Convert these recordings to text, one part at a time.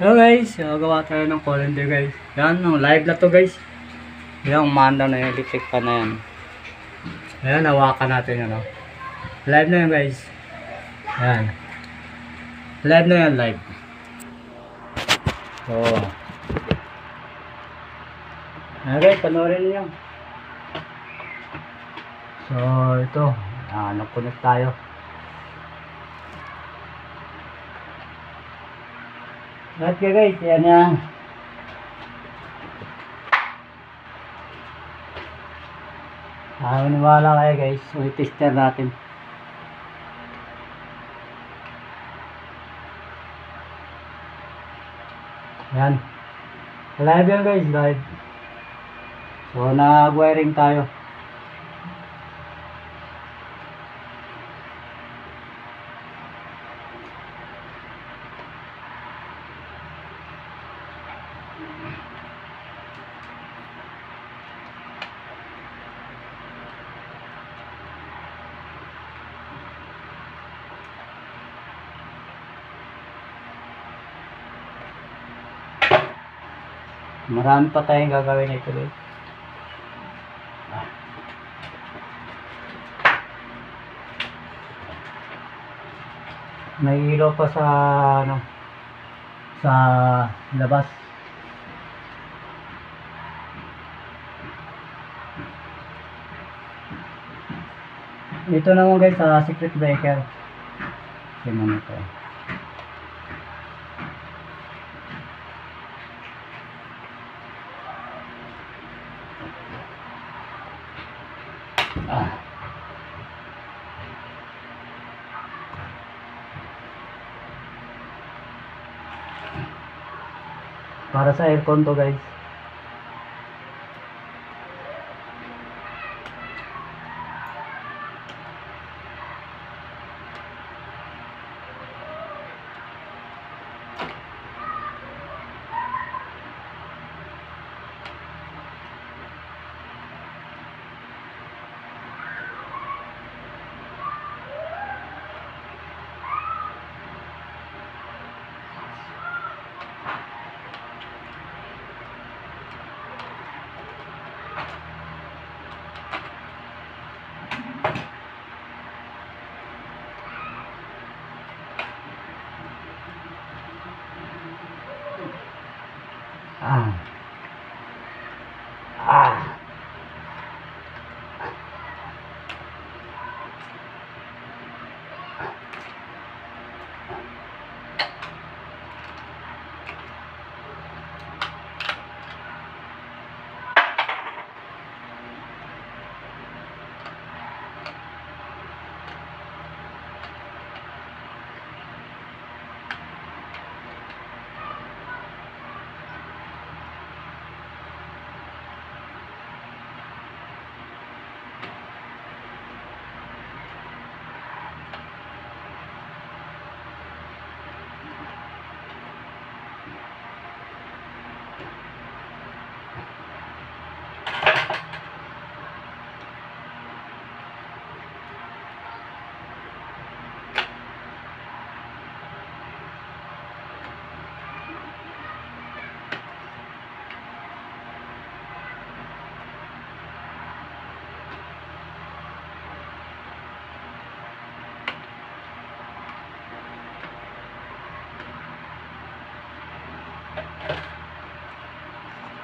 Hello guys, gagawa tayo ng colander guys. Yan, no, live na to guys. Yan, umanda na yung electric fan na yan. Ayan, hawakan natin yan. Oh. Live na yan guys. Yan. Live na yan, live. So, Ayan guys, panoorin niyo. So, ito. Ah, nag-connect tayo. Lahat ka guys, yan yan. Ah, maniwala kayo guys. So, i-tester natin. Yan. Live yan guys, live. So, nag-wiring tayo. Marami pa tayong gagawin ito guys. May ilaw pa sa ano sa labas. Ito naman guys sa circuit breaker. Tingnan ito. Ah. Para sa aircon to guys.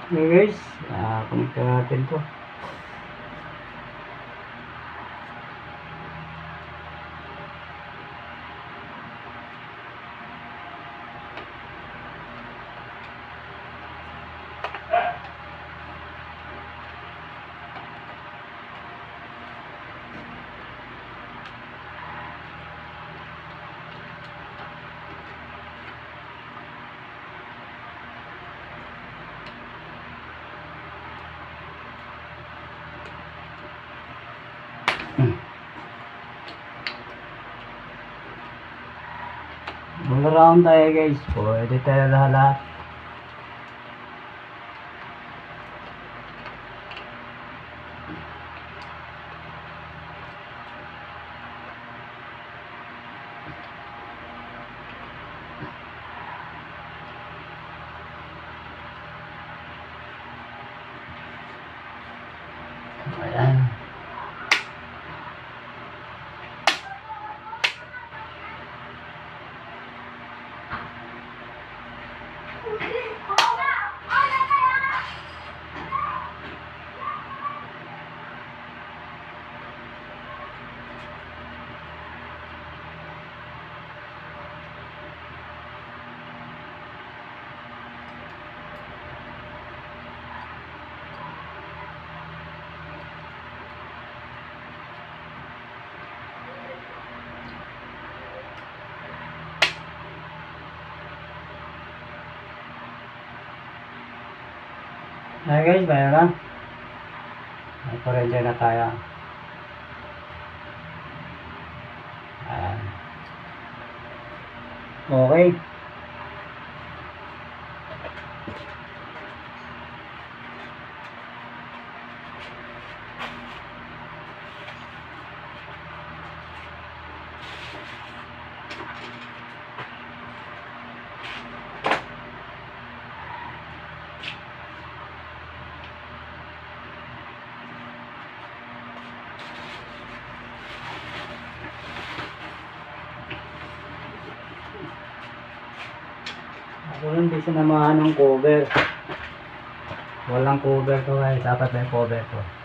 Okay guys, ah, connect natin to. All around tayo guys. Pwede tayo lahat. Thank you. Ayan guys, bayaran. Ay, pa-render na tayo. Ayan. Okay. Ako lang di sinamahan ng cover. Walang cover to guys. Dapat may cover to.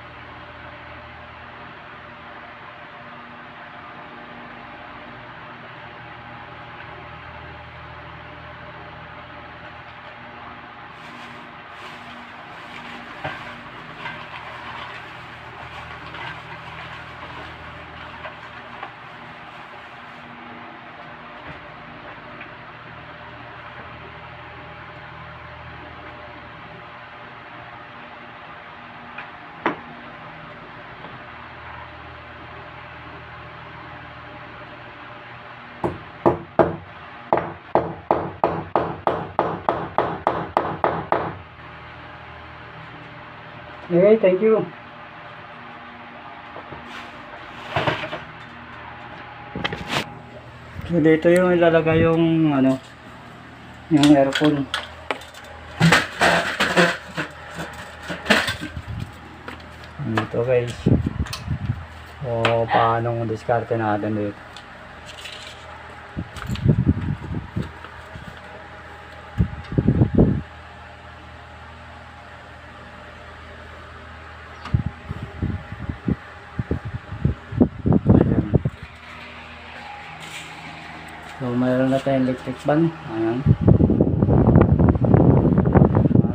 Okay, thank you. So dito yung ilalagay yung ano yung aircon. Dito guys. O paano diskarte natin dito. Ayan. So, mayroon na tayong electric fan. Ayan.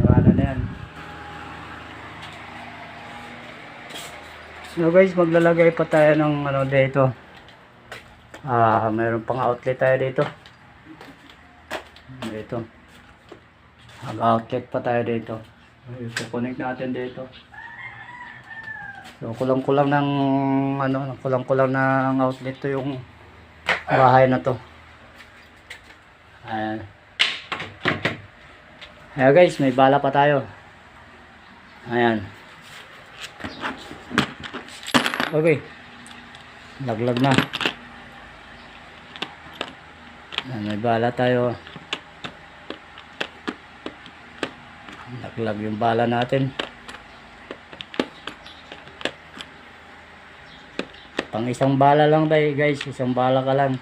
Ano na yan. So guys, maglalagay pa tayo ng ano dito. Ah, mayroon pang outlet tayo dito. Dito. Mag-outlet pa tayo dito. So, connect natin dito. So, kulang-kulang ng ano, kulang-kulang ng outlet to yung bahay na to. Ayan. Ayan guys, may bala pa tayo. Ayan. Okay. Laglag na. Ayan, may bala tayo. Laglag yung bala natin. Pang isang bala lang tayo guys. Isang bala ka lang.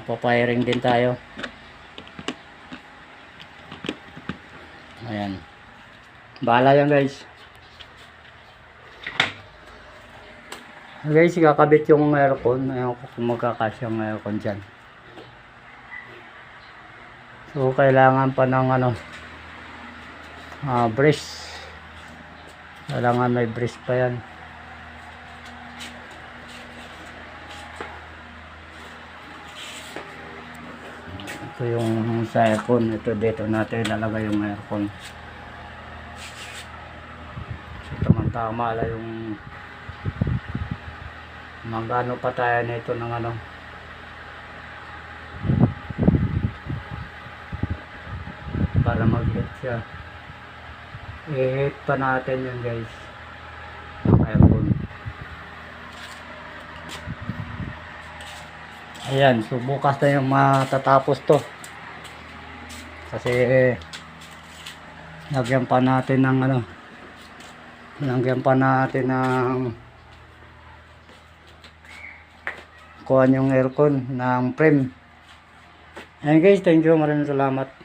Ayan, napapiring din tayo. Ayan. Bala yan guys. Guys, kakabit yung aircon. Ayaw ko kung magkakasya yung aircon dyan. So, kailangan pa ng ano, ah, brace. Kailangan may brace pa yan. Ito yung sa aircon. Ito dito natin ilalagay yung aircon. So, tamang-tama lang yung magano pa tayo nito ng ano para mag-hit siya i-hit pa natin yun guys ang aircon Ayan, so bukas na yung matatapos to. Kasi lagyan pa natin ng ano lagyan pa natin ng kuhan yung aircon ng frame. Ayan guys, thank you. Maraming salamat.